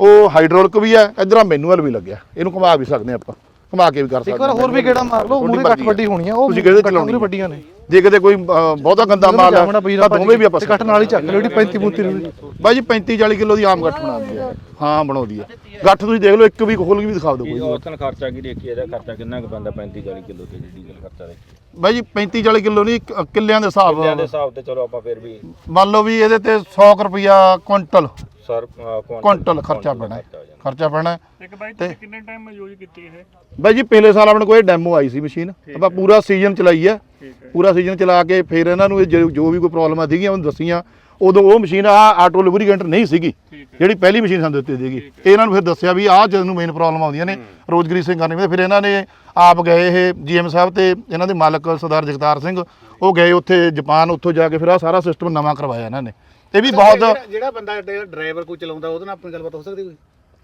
ਉਹ ਹਾਈਡ੍ਰੋਲਿਕ ਵੀ ਹੈ। ਇਧਰ ਮੈਨੂਅਲ ਵੀ ਲੱਗਿਆ। ਇਹਨੂੰ ਘੁਮਾ ਵੀ ਸਕਦੇ ਆਪਾਂ। ਘੁਮਾ ਕੇ ਵੀ ਕਰ ਸਕਦੇ ਇੱਕ ਵਾਰ ਹੋਰ ਵੀ ਗੇੜਾ ਮਾਰ ਲਓ ਮੂਰੇ ਕੱਟ। ਵੱਡੀ ਹੋਣੀ ਆ ਉਹ ਤੁਸੀਂ ਕਿਹਦੇ ਚਲਾਉਣੀ ਵੱਡੀਆਂ ਨੇ ਜੇ ਕਿਤੇ ਕੋਈ ਬਹੁਤਾ ਗੰਦਾ ਮਾਲ ਹੈ ਤਾਂ ਦੋਵੇਂ ਵੀ ਆਪਾਂ ਕੱਟ ਨਾਲ ਹੀ ਚੱਕ ਲਿਓ ਜਿਹੜੀ 35 35 ਰੁਪਏ ਬਾਈ ਜੀ 35 40 ਕਿਲੋ ਦੀ ਆਮ ਗੱਠ ਬਣਾਉਂਦੀ ਹੈ। ਹਾਂ ਬਣਾਉਂਦੀ ਹੈ। ਗੱਠ ਤੁਸੀਂ ਦੇਖ ਲਓ ਇੱਕ ਵੀ ਖੋਲ ਕੇ ਵੀ ਦਿਖਾ ਦਿਓ ਕੋਈ ਔਰਤਨ ਖਰਚਾ ਕੀ ਦੇਖੀਏ ਇਹਦਾ ਖਰਚਾ ਕਿੰਨਾ ਕੁ ਪੈਂਦਾ 35 40 ਕਿਲੋ ਤੇ ਜੀ ਡੀਜ਼ਲ ਖਰਚਾ ਦੇਖੀਏ। ਬਾਈ ਜੀ 35 40 ਕਿਲੋ ਨਹੀਂ ਕਿੱਲਿਆਂ ਦੇ ਹਿਸਾਬ ਕਿੱਲਿਆਂ ਦੇ ਹਿਸਾਬ ਤੇ ਚਲੋ ਆਪਾਂ ਫਿਰ ਵੀ ਮੰਨ ਲਓ ਵੀ ਇਹਦੇ ਤੇ 100 ਰੁਪਿਆ ਕੁਇੰਟਲ। ਸਰ ਕੁਇੰਟਲ ਖਰਚਾ ਪੈਣਾ। ਹੈ। ਖਰਚਾ ਪੈਣਾ ਹੈ। ਇੱਕ ਬਾਈ ਤੁਸੀਂ ਕਿੰਨੇ ਟਾਈਮ ਯੂਜ਼ ਕੀਤੀ ਇਹ? ਬਾਈ ਜੀ ਪਿਛਲੇ ਸਾਲ ਆਪਣੇ ਕੋਲ ਇਹ ਡੈਮੋ ਆਈ ਸੀ ਮਸ਼ੀਨ ਆਪਾਂ ਪੂਰਾ ਸੀਜ਼ਨ ਚਲਾਈ ਹੈ। ਪੂਰਾ ਸੀਜ਼ਨ ਚਲਾ ਕੇ ਫਿਰ ਇਹਨਾਂ ਨੂੰ ਇਹ ਜੋ ਜੋ ਵੀ ਕੋਈ ਪ੍ਰੋਬਲਮ ਆ ਸੀਗੀਆਂ ਉਹਨੂੰ ਦੱਸੀਆਂ। ਉਦੋਂ ਉਹ ਮਸ਼ੀਨ ਆ ਆਟੋ ਲੁਬਰੀਕੈਂਟ ਨਹੀਂ ਸੀਗੀ। ਜਿਹੜੀ ਪਹਿਲੀ ਮਸ਼ੀਨ ਸਾਨੂੰ ਦਿੱਤੀ ਸੀਗੀ। ਇਹਨਾਂ ਨੂੰ ਫਿਰ ਦੱਸਿਆ ਵੀ ਆਹ ਜਦੋਂ ਨੂੰ ਮੇਨ ਪ੍ਰੋਬਲਮ ਆਉਂਦੀਆਂ ਨੇ। ਰੋਜ਼ ਗਰੀਸਿੰਗ ਕਰਨੀ ਪੈਂਦੀ। ਫਿਰ ਇਹਨਾਂ ਨੇ ਆਪ ਗਏ ਇਹ ਜੀਐਮ ਸਾਹਿਬ ਤੇ ਇਹਨਾਂ ਦੇ ਮਾਲਕ ਸਰਦਾਰ ਜਗਤਾਰ ਸਿੰਘ। ਉਹ ਗਏ ਉੱਥੇ ਜਾਪਾਨ ਉੱਥੋਂ ਜਾ ਕੇ ਫਿਰ ਆਹ ਸਾਰਾ ਸਿਸਟਮ ਨਵਾਂ ਕਰਵਾਇਆ ਇਹਨਾਂ ਨੇ। ਇਹ ਵੀ ਬਹੁਤ ਜਿਹੜਾ- ਜਿਹੜਾ ਬੰਦਾ ਡਰਾਈਵਰ ਕੋਈ ਚਲਾਉਂਦਾ ਉਹਦੇ ਨਾਲ ਆਪਣੀ ਗੱਲਬਾਤ ਹੋ ਸਕਦੀ ਕੋਈ?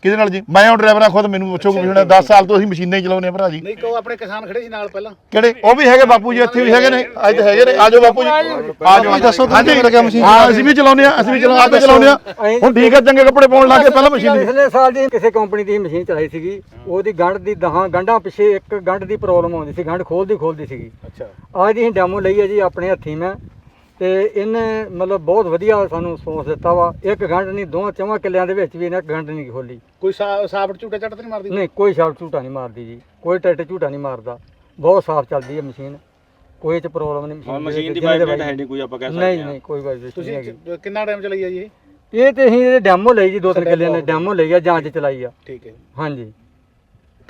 ਕਿਹਦੇ ਨਾਲ ਜੀ? ਮੈਂ ਉਹ ਡਰਾਈਵਰ ਆ ਖੁਦ ਮੈਨੂੰ ਪੁੱਛੋ ਕਿ ਹੁਣ 10 ਸਾਲ ਤੋਂ ਅਸੀਂ ਮਸ਼ੀਨਾਂ ਹੀ ਚਲਾਉਂਦੇ ਆ ਭਰਾ ਜੀ। ਨਹੀਂ ਕਹੋ ਆਪਣੇ ਕਿਸਾਨ ਖੜੇ ਸੀ ਨਾਲ ਪਹਿਲਾਂ। ਕਿਹੜੇ? ਉਹ ਵੀ ਹੈਗੇ ਬਾਪੂ ਜੀ ਇੱਥੇ ਵੀ ਹੈਗੇ ਨੇ। ਅੱਜ ਤਾਂ ਹੈਗੇ ਨੇ। ਆਜੋ ਬਾਪੂ ਜੀ। ਆਜੋ ਦੱਸੋ ਤੁਸੀਂ ਕਿਵੇਂ ਲੱਗਿਆ ਮਸ਼ੀਨ? ਹਾਂ ਅਸੀਂ ਵੀ ਚਲਾਉਂਦੇ ਆ ਅਸੀਂ ਵੀ ਚਲਾ ਆਪੇ ਚਲਾਉਂਦੇ ਆ। ਹੁਣ ਠੀਕ ਹੈ ਚੰਗੇ ਕੱਪੜੇ ਪਾਉਣ ਲੱਗੇ ਪਹਿਲਾਂ ਮਸ਼ੀਨ ਪਿਛਲੇ ਸਾਲ ਦੀ ਕਿਸੇ ਕੰਪਨੀ ਦੀ ਮਸ਼ੀਨ ਚਲਾਈ ਸੀਗੀ। ਉਹਦੀ ਗੰਢ ਦੀ ਦਹਾਂ ਗੰਢਾਂ ਪਿੱਛੇ ਇੱਕ ਗੰਢ ਦੀ ਪ੍ਰੋਬਲਮ ਆਉਂਦੀ ਸੀ। ਗੰਢ ਖੋਲਦੀ ਖੋਲਦੀ ਸੀਗੀ। ਅੱਛਾ। ਅੱਜ ਦੀ ਡੈਮੋ ਲਈ ਹੈ ਜੀ ਆਪਣੇ ਹੱਥੀਂ ਮੈਂ। ਤੇ ਇਹਨੇ ਮਤਲਬ ਬਹੁਤ ਵਧੀਆ ਸਾਨੂੰ ਸੋਚ ਦਿੱਤਾ ਵਾ। ਇੱਕ ਗੰਢ ਨਹੀਂ ਦੋਵਾਂ ਚਵਾਂ ਕਿੱਲਿਆਂ ਦੇ ਵਿੱਚ ਵੀ ਇਹਨੇ ਇੱਕ ਗੰਢ ਨਹੀਂ ਖੋਲੀ। ਕੋਈ ਸਾ- ਸਾਬਟ ਝੂਟਾ ਤਾਂ ਨਹੀਂ ਮਾਰਦੀ? ਨਹੀਂ ਕੋਈ ਸ਼ਾਟ ਝੂਟਾ ਨਹੀਂ ਮਾਰਦੀ ਜੀ। ਕੋਈ ਟਰੈਕਟ ਝੂਟਾ ਨਹੀਂ ਮਾਰਦਾ। ਬਹੁਤ ਸਾਫ਼ ਚੱਲਦੀ ਹੈ ਮਸ਼ੀਨ। ਕੋਈ ਇਹ ਚ ਪ੍ਰੋਬਲਮ ਨਹੀਂ। ਹੁਣ ਮਸ਼ੀਨ ਦੀ ਵਾਈਬ੍ਰੇਟ ਹੈ ਨਹੀਂ ਕੋਈ ਆਪਾਂ ਕਹਿ ਸਕਦੇ ਨਹੀਂ ਨਹੀਂ ਕੋਈ ਵਾਈਬ੍ਰੇਸ਼ਨ ਨਹੀਂ ਹੈਗੀ। ਤੁਸੀਂ ਕਿੰਨਾ ਟਾਈਮ ਚਲਾਈ ਆ ਜੀ ਇਹ? ਇਹ ਤੇ ਅਸੀਂ ਇਹ ਡੈਮੋ ਲਈ ਜੀ ਦੋ ਤਿੰਨ ਕਿੱਲਿਆਂ ਨੇ ਡੈਮੋ ਲਈ। ਆ ਜਾਂਚ ਚਲਾਈ ਆ। ਠੀਕ ਹੈ ਹਾਂਜੀ।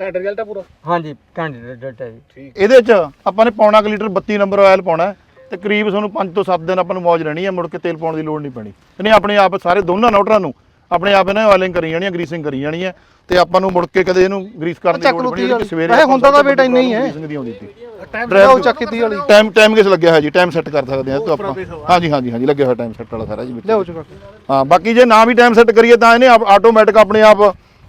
ਘੱਟ ਰਿਜ਼ਲਟ ਆ ਪੂਰਾ? ਹਾਂਜੀ ਕੈਂਡੀਡੇਟ ਹੈ ਜੀ। ਇਹਦੇ ਚ ਆਪਾਂ ਨੇ ਪੌਣਾ ਕੁ ਲੀਟਰ 32 ਨੰਬਰ ਆਇਲ ਪਾਉਣਾ ਹੈ। ਤੇ ਕਰੀਬ ਤੁਹਾਨੂੰ 5 ਤੋਂ 7 ਦਿਨ ਆਪਾਂ ਨੂੰ ਮੌਜ ਰਹਿਣੀ ਹੈ ਮੁੜ ਕੇ ਤੇਲ ਪਾਉਣ ਦੀ ਲੋੜ ਨਹੀਂ ਪੈਣੀ। ਇਹਨੇ ਆਪਣੇ ਆਪ ਸਾਰੇ ਦੋਨਾਂ ਨੋਟਰਾਂ ਨੂੰ ਆਪਣੇ ਆਪ ਇਹਨਾਂ ਆਇਲਿੰਗ ਕਰੀ ਜਾਣੀ ਹੈ ਗਰੀਸਿੰਗ ਕਰੀ ਜਾਣੀ ਹੈ ਤੇ ਆਪਾਂ ਨੂੰ ਮੁੜ ਕੇ ਕਦੇ ਇਹਨੂੰ ਗਰੀਸ ਕਰਨ ਦੀ ਲੋੜ ਨਹੀਂ। ਸਵੇਰੇ ਹੁੰਦਾ ਤਾਂ weight ਇੰਨਾ ਹੀ। ਹੈ। greasing ਦੀ ਆਉਂਦੀ ਸੀ। ਉਹ ਚੱਕ ਕੇ 30 ਵਾਲੀ। ਟਾਈਮ ਟਾਈਮ ਕਿਸ ਲੱਗਿਆ ਹੈ ਜੀ? ਟਾਈਮ ਸੈੱਟ ਕਰ ਸਕਦੇ ਹਾਂ ਇਹ ਤੋਂ ਆਪਾਂ। ਹਾਂਜੀ ਹਾਂਜੀ ਹਾਂਜੀ ਲੱਗਿਆ ਹੋਇਆ ਟਾਈਮ ਸੈੱਟ ਵਾਲਾ ਸਾਰਾ ਜੀ ਵਿੱਚ। ਲਿਆਓ ਚੁਕਾ ਹਾਂ ਬਾਕੀ ਜੇ ਨਾ ਵੀ ਟਾਈਮ ਸੈੱਟ ਕਰੀਏ ਤਾਂ ਇਹਨੇ ਆਟੋਮੈਟਿਕ ਆਪਣੇ ਆਪ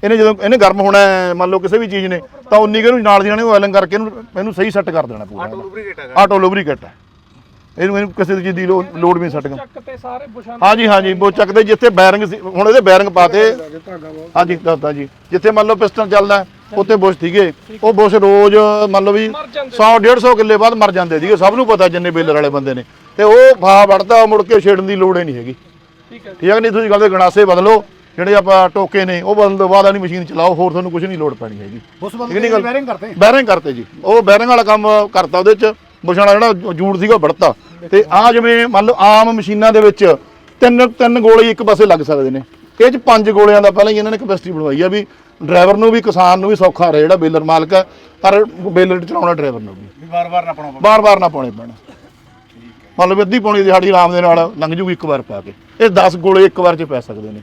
ਇਹਨੇ ਜਦੋਂ ਇਹਨੇ ਗਰਮ ਹੋਣਾ ਹੈ, ਮੰਨ ਲਓ ਕਿਸੇ ਵੀ ਚੀਜ਼ ਨੇ ਤਾਂ ਉਨੀ ਕੁ ਇਹਨੂੰ ਨਾਲ ਦੀ ਨਾਲ ਆਇਲਿੰਗ ਕਰਕੇ ਇਹਨੂੰ ਇਹਨੂੰ ਸਹੀ ਸੈੱਟ ਕਰ ਦੇਣਾ ਪੂਰਾ। ਆਟੋ ਲੁਬਰੀਕੇਟ ਹੈ ਆਟੋ ਲੁਬਰੀਕੇਟ ਹੈ ਇਹਨੂੰ ਇਹਨੂੰ ਕਿਸੇ ਚੀਜ਼ ਦੀ ਲੋ- ਲੋੜ ਨਹੀਂ ਸੈੱਟ ਚੱਕ ਤੇ ਸਾਰੇ ਬੁਸ਼ਾਂ ਹਾਂਜੀ ਹਾਂਜੀ ਬੋ ਚੱਕਦੇ ਜਿੱਥੇ ਬੈਰਿੰਗ ਸੀ ਹੁਣ ਇਹਦੇ ਬੈਰਿੰਗ ਪਾਤੇ। ਹਾਂਜੀ ਦੱਸਦਾ ਜੀ। ਜਿੱਥੇ ਮੰਨ ਲਓ ਪਿਸਟਨ ਚੱਲਦਾ ਹੈ, ਉੱਥੇ ਬੁਸ਼ ਸੀਗੇ। ਉਹ ਬੁਸ਼ ਰੋਜ਼ ਮੰਨ ਲਓ ਵੀ 100 150 ਕਿੱਲੇ ਬਾਅਦ ਮਰ ਜਾਂਦੇ ਸੀਗੇ। ਸਭ ਨੂੰ ਪਤਾ ਜਿੰਨੇ ਬੇਲਰ ਵਾਲੇ ਬੰਦੇ ਨੇ। ਤੇ ਉਹ ਫਾ ਵੜਦਾ ਮੁੜ ਕੇ ਛੇੜਨ ਦੀ ਲੋੜ ਹੀ ਨਹੀਂ ਹੈਗੀ। ਠੀਕ ਹੈ। ਠੀਕ ਹੈ ਕਿ ਨਹੀਂ? ਤੁਸੀਂ ਗੱਲ ਦੇ ਗਣਾਸੇ ਬਦਲੋ। ਜਿਹੜੇ ਆਪਾਂ ਟੋਕੇ ਨੇ ਉਹ ਬਦਲਣ ਤੋਂ ਬਾਅਦ ਵਾਲੀ ਮਸ਼ੀਨ ਚਲਾਓ ਹੋਰ ਤੁਹਾਨੂੰ ਕੁਝ ਨਹੀਂ ਲੋੜ ਪੈਣੀ ਹੈਗੀ। ਉਸ ਠੀਕ ਬੰਦੇ ਨਹੀਂ ਗੱਲ? ਬੈਰਿੰਗ ਕਰਤੇ ਬੈਰਿੰਗ ਕਰਤੇ ਜੀ। ਉਹ ਬੈਰਿੰਗ ਵਾਲਾ ਕੰਮ ਕਰਤਾ ਉਹਦੇ ਚ। ਬੁਸ਼ਾਂ ਵਾਲਾ ਜਿਹੜਾ ਜੂੜ ਸੀਗਾ ਉਹ ਵੜਤਾ ਤੇ ਆ ਜਿਵੇਂ ਮੰਨ ਲਓ ਆਮ ਮਸ਼ੀਨਾਂ ਦੇ ਵਿੱਚ ਤਿੰਨ ਤਿੰਨ ਗੋਲੇ ਇੱਕ ਪਾਸੇ ਲੱਗ ਸਕਦੇ ਨੇ। ਇਹ ਚ ਪੰਜ ਗੋਲਿਆਂ ਦਾ ਪਹਿਲਾਂ ਹੀ ਇਹਨਾਂ ਨੇ ਕੈਪੈਸਿਟੀ ਬਣਵਾਈ ਆ ਵੀ ਡਰਾਈਵਰ ਨੂੰ ਵੀ ਕਿਸਾਨ ਨੂੰ ਵੀ ਸੌਖਾ ਰਹੇ ਜਿਹੜਾ ਬੇਲਰ ਮਾਲਕ ਹੈ ਪਰ ਬੇਲਰ ਚਲਾਉਣਾ ਡਰਾਈਵਰ ਨੂੰ ਵੀ। ਵਾਰ-ਵਾਰ ਨਾ ਪਾਉਣਾ ਬਾਰ-ਬਾਰ ਨਾ ਪਾਉਣੇ ਪੈਣ। ਮੰਨ ਲਓ ਵੀ ਅੱਧੀ ਪੌਣੀ ਦਿਹਾੜੀ ਆਰਾਮ ਦੇ ਨਾਲ ਲੰਘ ਜੂਗੀ ਇੱਕ ਵਾਰ ਪਾ ਕੇ। ਇਹ 10 ਗੋਲੇ ਇੱਕ ਵਾਰ ਚ ਪੈ ਸਕਦੇ ਨੇ।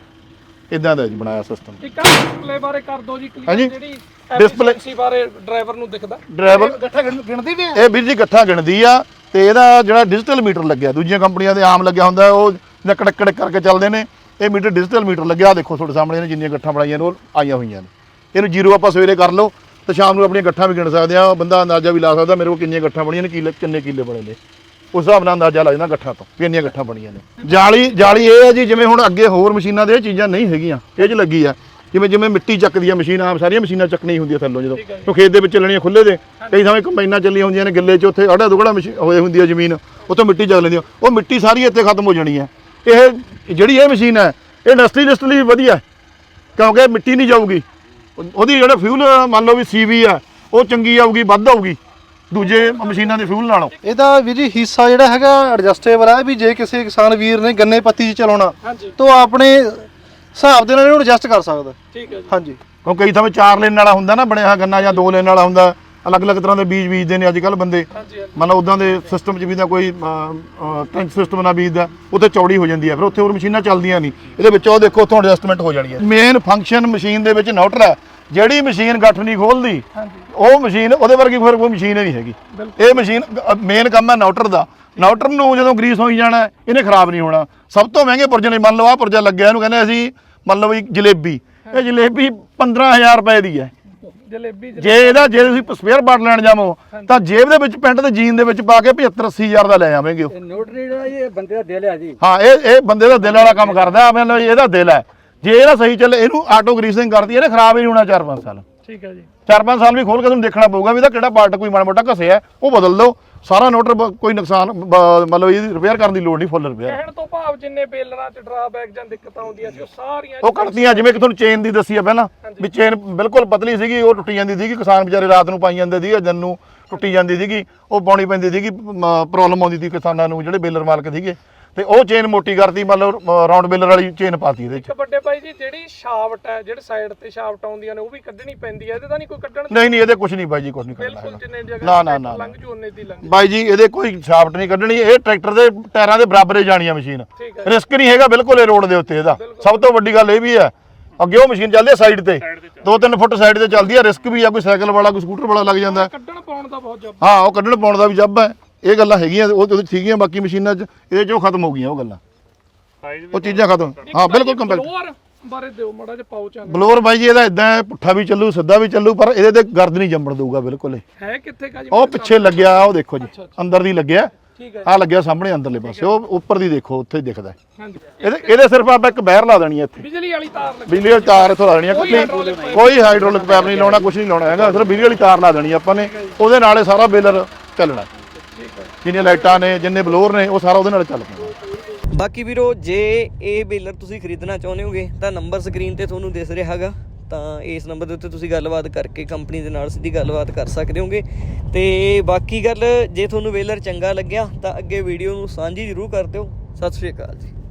ਇਦਾਂ ਦਾ ਜੀ ਬਣਾਇਆ ਸਿਸਟਮ ਇੱਕ ਆ ਡਿਸਪਲੇ ਬਾਰੇ ਕਰ ਦਿਓ ਜੀ ਹਾਂਜੀ। ਕਲੀਅਰ ਜਿਹੜੀ Display- efficiency ਬਾਰੇ ਡਰਾਈਵਰ ਨੂੰ ਦਿਖਦਾ। ਡਰਾਈਵਰ ਗੱਠਾ ਗਿਣ- ਗਿਣਦੀ ਵੀ ਹੈ? ਇਹ ਵੀਰ ਜੀ ਇਕੱਠਾ ਗਿਣਦੀ ਆ। ਤੇ ਇਹਦਾ ਜਿਹੜਾ ਡਿਜੀਟਲ ਮੀਟਰ ਲੱਗਿਆ, ਦੂਜੀਆਂ ਕੰਪਨੀਆਂ ਦੇ ਆਮ ਲੱਗਿਆ ਹੁੰਦਾ, ਉਹ ਨਕੜ ਕੜਕ ਕਰਕੇ ਚੱਲਦੇ ਨੇ। ਇਹ ਮੀਟਰ ਡਿਜੀਟਲ ਮੀਟਰ ਲੱਗਿਆ ਦੇਖੋ ਤੁਹਾਡੇ ਸਾਹਮਣੇ ਇਹਨੇ ਜਿੰਨੀਆਂ ਗੱਠਾਂ ਬਣਾਈਆਂ ਨੇ, ਉਹ ਆਈਆਂ ਹੋਈਆਂ ਨੇ। ਇਹਨੂੰ ਜ਼ੀਰੋ ਆਪਾਂ ਸਵੇਰੇ ਕਰ ਲਓ, ਤੇ ਸ਼ਾਮ ਨੂੰ ਆਪਣੀਆਂ ਗੱਠਾਂ ਵੀ ਗਿਣ ਸਕਦੇ ਆ ਬੰਦਾ ਅੰਦਾਜ਼ਾ ਵੀ ਲਾ ਸਕਦਾ, ਮੇਰੇ ਕੋਲ ਕਿੰਨੀਆਂ ਗੱਠਾਂ ਬਣੀਆਂ ਨੇ, ਕਿੱਲੇ, ਕਿੰਨੇ ਕਿੱਲੇ ਬਣੇ ਨੇ। ਉਸ ਹਿਸਾਬ ਨਾਲ ਅੰਦਾਜ਼ਾ ਲੱਗ ਜਾਂਦਾ ਗੱਠਾਂ ਤੋਂ, ਵੀ ਇੰਨੀਆਂ ਗੱਠਾਂ ਬਣੀਆਂ ਨੇ। ਜਾਲੀ ਜਾਲੀ ਇਹ ਹੈ ਜੀ, ਜਿਵੇਂ ਹੁਣ ਅੱਗੇ ਹੋਰ ਮਸ਼ੀਨਾਂ ਦੇ ਇਹ ਚੀਜ਼ਾਂ ਨਹੀਂ ਹੈਗੀਆਂ, ਇਹ 'ਚ ਲੱਗੀ ਆ। ਜਿਵੇਂ ਜਿਵੇਂ ਮਿੱਟੀ ਚੱਕਦੀ ਆ ਮਸ਼ੀਨ ਆਮ ਸਾਰੀਆਂ ਮਸ਼ੀਨਾਂ ਚੱਕਣੀ ਹੁੰਦੀਆਂ ਥੱਲੋਂ ਜਦੋਂ। ਉਹ ਖੇਤ ਦੇ ਵਿੱਚ ਚੱਲਣੀਆਂ ਖੁੱਲੇ ਦੇ ਕਈ ਥਾਵੇਂ ਕੰਬਾਈਨਾਂ ਚੱਲੀਆਂ ਹੁੰਦੀਆਂ ਨੇ ਗਿੱਲੇ 'ਚ ਉੱਥੇ ਅੜਾ ਦੁਗੜਾ ਮਸ਼ੀਨ ਹੋਏ ਹੁੰਦੀ ਆ ਜ਼ਮੀਨ ਉੱਥੇ ਮਿੱਟੀ ਚੱਕ ਲੈਂਦੀ ਉਹ ਮਿੱਟੀ ਸਾਰੀ ਇੱਥੇ ਖਤਮ ਹੋ ਜਾਣੀ ਹੈ ਇਹ ਜਿਹੜੀ ਇਹ ਮਸ਼ੀਨ ਹੈ ਇਹ ਇੰਡਸਟਰੀਲਿਸਟ ਲਈ ਵਧੀਆ ਕਿਉਂਕਿ ਮਿੱਟੀ ਨਹੀਂ ਜਾਊਗੀ। ਉਹ- ਉਹਦੀ ਜਿਹੜਾ ਫਿਊਲ ਮੰਨ ਲਓ ਵੀ ਸੀਵੀ ਆ ਉਹ ਚੰਗੀ ਆਊਗੀ ਵੱਧ ਆਊਗੀ। ਦੂਜੇ ਮਸ਼ੀਨਾਂ ਦੇ ਫਿਊਲ ਨਾਲੋਂ। ਇਹਦਾ ਵੀਰ ਜੀ ਹਿੱਸਾ ਜਿਹੜਾ ਹੈਗਾ ਐਡਜਸਟੇਬਲ ਹੈ ਵੀ ਜੇ ਕਿਸੇ ਕਿਸਾਨ ਵੀਰ ਨੇ ਗੰਨੇ ਪੱਤੀ 'ਚ ਚਲਾਉਣਾ ਤਾਂ ਉਹ ਆਪਣੇ ਹਿਸਾਬ ਦੇ ਨਾਲ ਇਹਨੂੰ ਐਡਜਸਟ ਕਰ ਸਕਦਾ। ਠੀਕ ਹੈ ਜੀ। ਹਾਂਜੀ। ਕਿਉਂਕਿ ਕਈ ਥਾਵੇਂ ਚਾਰ ਲੇਨ ਵਾਲਾ ਹੁੰਦਾ ਨਾ ਬਣਿਆ ਹੋਇਆ ਗੰਨਾ ਜਾਂ ਦੋ ਲੇਨ ਵਾਲਾ ਹੁੰਦਾ ਅਲੱਗ-ਅਲੱਗ ਤਰ੍ਹਾਂ ਦੇ ਬੀਜ ਬੀਜਦੇ ਨੇ ਅੱਜ ਕੱਲ ਬੰਦੇ। ਹਾਂਜੀ ਹਾਂਜੀ। ਮਤਲਬ ਉਦਾਂ ਦੇ ਸਿਸਟਮ 'ਚ ਵੀ ਤਾਂ ਕੋਈ ਟੈਂਕ ਸਿਸਟਮ ਨਾਲ ਬੀਜਦਾ ਉੱਥੇ ਚੌੜੀ ਹੋ ਜਾਂਦੀ ਹੈ। ਫਿਰ ਉੱਥੇ ਹੋਰ ਮਸ਼ੀਨਾਂ ਚੱਲਦੀਆਂ ਨਹੀਂ। ਇਹਦੇ ਵਿੱਚ ਉਹ ਦੇਖੋ ਉੱਥੋਂ ਐਡਜਸਟਮੈਂਟ ਹੋ ਜਾਣੀ ਹੈ। ਮੇਨ ਫੰਕਸ਼ਨ ਮਸ਼ੀਨ ਦੇ ਵਿੱਚ ਨੋਟਰ ਹੈ। ਜਿਹੜੀ ਮਸ਼ੀਨ ਗੱਠ ਨਹੀਂ ਖੋਲਦੀ ਉਹ ਮਸ਼ੀਨ ਉਹਦੇ ਵਰਗੀ ਫਿਰ ਕੋਈ ਮਸ਼ੀਨ ਨਹੀਂ ਹੈਗੀ। ਇਹ ਮਸ਼ੀਨ ਮੇਨ ਕੰਮ ਹੈ ਨੋਟਰ ਦਾ। ਨੋਟਰ ਨੂੰ ਜਦੋਂ ਗਰੀਸ ਹੋਈ ਜਾਣਾ ਇਹਨੇ ਖਰਾਬ ਨਹੀਂ ਹੋਣਾ। ਸਭ ਤੋਂ ਮਹਿੰਗੇ ਪੁਰਜੇ ਨੇ ਮੰਨ ਲਓ ਆਹ ਪੁਰਜਾ ਲੱਗਿਆ ਇਹਨੂੰ ਕਹਿੰਦੇ ਅਸੀਂ ਮੰਨ ਲਓ ਵੀ ਜਲੇਬੀ। ਇਹ ਜਲੇਬੀ 15000 ਰੁਪਏ ਦੀ ਹੈ। ਜਲੇਬੀ ਜ- ਇਹਦਾ ਜੇ ਤੁਸੀਂ ਸਪੇਅਰ ਪਾਰਟ ਲੈਣ ਜਾਵੋ ਤਾਂ ਜੇਬ ਦੇ ਵਿੱਚ ਪੈਂਟ ਤੇ ਜੀਨ ਦੇ ਵਿੱਚ ਪਾ ਕੇ 75 80000 ਦਾ ਲੈ ਆਵੇਂਗੇ ਉਹ। ਜੀ, ਇਹ ਬੰਦੇ ਦਾ ਦਿਲ ਹੈ ਜੀ। ਹਾਂ ਇਹ ਇਹ ਬੰਦੇ ਦਾ ਦਿਲ ਵਾਲਾ ਕੰਮ ਕਰਦਾ ਮਤਲਬ ਇਹਦਾ ਦਿਲ ਹੈ। ਜੇ ਇਹਦਾ ਸਹੀ ਚੱਲੇ ਇਹਨੂੰ ਆਟੋ ਗਰੀਸਿੰਗ ਕਰਦੀ ਇਹਨੇ ਖਰਾਬ ਹੀ ਨਹੀਂ ਹੋਣਾ 4-5 ਸਾਲ। ਠੀਕ ਹੈ ਜੀ। 4-5 ਸਾਲ ਵੀ ਖੋਲ ਕੇ ਤੁਹਾਨੂੰ ਦੇਖਣਾ ਪਊਗਾ ਵੀ ਇਹਦਾ ਕਿਹੜਾ ਪਾਰਟ ਕੋਈ ਮਾੜਾ ਮੋਟਾ ਘਸਿਆ ਉਹ ਬਦਲ ਦਿਓ। ਸਾਰਾ ਨੋਟਰ ਬ- ਕੋਈ ਨੁਕਸਾਨ ਬ- ਮਤਲਬ ਇਹਦੀ ਰਿਪੇਅਰ ਕਰਨ ਦੀ ਲੋੜ ਨਹੀਂ ਫੁੱਲ ਰਿਪੇਅਰ ਕਹਿਣ ਤੋਂ ਭਾਵ ਜਿੰਨੇ ਬੇਲਰਾਂ ਚ ਡਰਾਬੈਕ ਜਾਂ ਦਿੱਕਤਾਂ ਆਉਂਦੀਆਂ ਸੀ ਉਹ ਸਾਰੀਆਂ ਉਹ ਕੱਟਦੀਆਂ ਜਿਵੇਂ ਕਿ ਤੁਹਾਨੂੰ ਚੇਨ ਦੀ ਦੱਸੀ ਆ ਪਹਿਲਾਂ ਵੀ ਚੇਨ ਬਿਲਕੁਲ ਪਤਲੀ ਸੀਗੀ ਉਹ ਟੁੱਟੀ ਜਾਂਦੀ ਸੀਗੀ ਕਿਸਾਨ ਵਿਚਾਰੇ ਰਾਤ ਨੂੰ ਪਾਈ ਜਾਂਦੇ ਸੀਗੇ ਦਿਨ ਨੂੰ ਟੁੱਟੀ ਜਾਂਦੀ ਸੀਗੀ ਉਹ ਪਾਉਣੀ ਪੈਂਦੀ ਸੀਗੀ ਪ੍ਰੋਬਲਮ ਆਉਂਦੀ ਸੀ ਕਿਸਾਨਾਂ ਨੂੰ ਜਿਹੜੇ ਬੇਲਰ ਮਾਲਕ ਸੀਗੇ। ਤੇ ਉਹ ਚੇਨ ਮੋਟੀ ਕਰਤੀ ਮਤਲਬ ਰਾਉਂਡ ਬੇਲਰ ਵਾਲੀ ਚੇਨ ਪਾਤੀ ਇਹਦੇ 'ਚ। ਇੱਕ ਵੱਡੇ ਭਾਈ ਜੀ ਜਿਹੜੀ ਸ਼ਾਫਟ ਹੈ ਜਿਹੜੇ ਸਾਈਡ ਤੇ ਸ਼ਾਫਟ ਆਉਂਦੀਆਂ ਨੇ ਉਹ ਵੀ ਕੱਢਣੀ ਪੈਂਦੀ ਹੈ ਇਹਦੇ ਤਾਂ ਨਹੀਂ ਕੋਈ ਕੱਢਣ ਨਹੀਂ ਨਹੀਂ ਇਹਦੇ ਕੁਝ ਨਹੀਂ ਬਾਈ ਜੀ ਕੁਝ ਨਹੀਂ ਕਰਨਾ ਬਿਲਕੁਲ ਜਿੰਨੇ ਜਗ੍ਹਾ ਨਾ, ਨਾ, ਨਾ, ਲੰਘ ਜੂ ਉਹਨੇ ਦੀ ਲੰਘ ਬਾਈ ਜੀ ਇਹਦੇ ਕੋਈ ਸ਼ਾਫਟ ਨਹੀਂ ਕੱਢਣੀ ਇਹ ਟਰੈਕਟਰ ਦੇ ਟਾਇਰਾਂ ਦੇ ਬਰਾਬਰ ਹੀ ਜਾਣੀ ਆ ਮਸ਼ੀਨ ਰਿਸਕ ਨਹੀਂ ਹੈਗਾ ਬਿਲਕੁਲ ਇਹ ਰੋਡ ਦੇ ਉੱਤੇ ਇਹਦਾ। ਸਭ ਤੋਂ ਵੱਡੀ ਗੱਲ ਇਹ ਵੀ ਹੈ ਅੱਗੇ ਉਹ ਮਸ਼ੀਨ ਚੱਲਦੀ ਹੈ ਸਾਈਡ ਤੇ। 2-3 ਫੁੱਟ ਸਾਈਡ ਤੇ ਚੱਲਦੀ ਹੈ ਰਿਸਕ ਵੀ ਆ ਕੋਈ ਸਾਈਕਲ ਵਾਲਾ ਕੋਈ ਸਕੂਟਰ ਵਾਲਾ ਲੱਗ ਜਾਂਦਾ। ਕੱਢਣ ਪਾਉਣ ਦਾ ਬਹੁਤ ਜੱਬ ਹਾਂ। ਉਹ ਕੱਢਣ ਪਾਉਣ ਦਾ ਵੀ ਜੱਬ ਹੈ। ਇਹ ਗੱਲਾਂ ਹੈਗੀਆਂ ਉਹ 'ਚ ਸੀਗੀਆਂ ਬਾਕੀ ਮਸ਼ੀਨਾਂ 'ਚ ਇਹਦੇ 'ਚੋਂ ਖਤਮ ਹੋ ਗਈਆਂ ਉਹ ਗੱਲਾਂ। ਉਹ ਚੀਜ਼ਾਂ ਖਤਮ। ਹਾਂ ਬਿਲਕੁਲ ਕੰਪੈਕਟ ਬਲੋਅਰ ਬਾਰੇ ਦਿਓ ਮਾੜਾ ਜਿਹਾ ਪਾਓ ਚਾਨਣ ਬਲੋਰ ਬਾਈ ਜੀ ਇਹਦਾ ਇਦਾਂ ਪੁੱਠਾ ਵੀ ਚੱਲੂ ਸਿੱਧਾ ਵੀ ਚੱਲੂ ਪਰ ਇਹਦੇ ਤੇ ਗਰਦ ਨਹੀਂ ਜੰਮਣ ਦਊਗਾ ਬਿਲਕੁਲ ਇਹ। ਹੈ ਕਿੱਥੇ ਕਾ ਜੀ ਉਹ ਪਿੱਛੇ ਲੱਗਿਆ ਉਹ ਦੇਖੋ ਜੀ ਅੰਦਰ ਦੀ ਲੱਗਿਆ। ਠੀਕ ਹੈ ਆ ਲੱਗਿਆ ਸਾਹਮਣੇ ਅੰਦਰਲੇ ਪਾਸੇ। ਉਹ ਉੱਪਰ ਦੀ ਦੇਖੋ ਉੱਥੇ ਹੀ ਦਿਖਦਾ ਹੈ। ਹਾਂਜੀ। ਇਹਦੇ ਇਹਦੇ ਸਿਰਫ ਆਪਾਂ ਇੱਕ ਬੈਰ ਲਾ ਦੇਣੀ ਹੈ ਇੱਥੇ। ਬਿਜਲੀ ਵਾਲੀ ਤਾਰ ਲੱਗੀ। ਬਿਜਲੀ ਵਾਲੀ ਤਾਰ ਇੱਥੋਂ ਲਾ ਦੇਣੀ ਹੈ ਕੱਲੀ ਕੋਈ ਹਾਈਡ੍ਰੋਲਿਕ ਪਾਈਪ ਨਹੀਂ। ਲਾਉਣਾ ਕੁਝ ਨਹੀਂ ਲਾਉਣਾ ਹੈਗਾ ਸਿਰਫ ਬਿਜਲੀ ਵਾਲੀ ਤਾਰ ਲਾ ਦੇਣੀ ਆਪਾਂ ਨੇ। ਉਹਦੇ ਨਾਲ ਇਹ ਸਾਰਾ ਬੇਲਰ ਚੱਲਣਾ। ਜਿੰਨੀਆਂ ਲਾਈਟਾਂ ਨੇ, ਜਿੰਨੇ ਬਲੋਰ ਨੇ, ਉਹ ਸਾਰਾ ਉਹਦੇ ਨਾਲ ਚੱਲ ਪੈਣਾ ਬਾਕੀ ਵੀਰੋ, ਜੇ ਇਹ ਬੇਲਰ ਤੁਸੀਂ ਖਰੀਦਣਾ ਚਾਹੁੰਦੇ ਹੋਗੇ, ਤਾਂ ਨੰਬਰ ਸਕਰੀਨ ਤੇ ਤੁਹਾਨੂੰ ਦਿਸ ਰਿਹਾ ਹੈਗਾ। ਤਾਂ ਇਸ ਨੰਬਰ ਦੇ ਉੱਤੇ ਤੁਸੀਂ ਗੱਲਬਾਤ ਕਰਕੇ ਕੰਪਨੀ ਦੇ ਨਾਲ ਸਿੱਧੀ ਗੱਲਬਾਤ ਕਰ ਸਕਦੇ ਹੋਗੇ। ਤੇ ਬਾਕੀ ਗੱਲ, ਜੇ ਤੁਹਾਨੂੰ ਬੇਲਰ ਚੰਗਾ ਲੱਗਿਆ, ਤਾਂ ਅੱਗੇ ਵੀਡੀਓ ਨੂੰ ਸਾਂਝੀ ਜ਼ਰੂਰ ਕਰ ਦਿਓ। ਸਤਿ ਸ਼੍ਰੀ ਅਕਾਲ ਜੀ।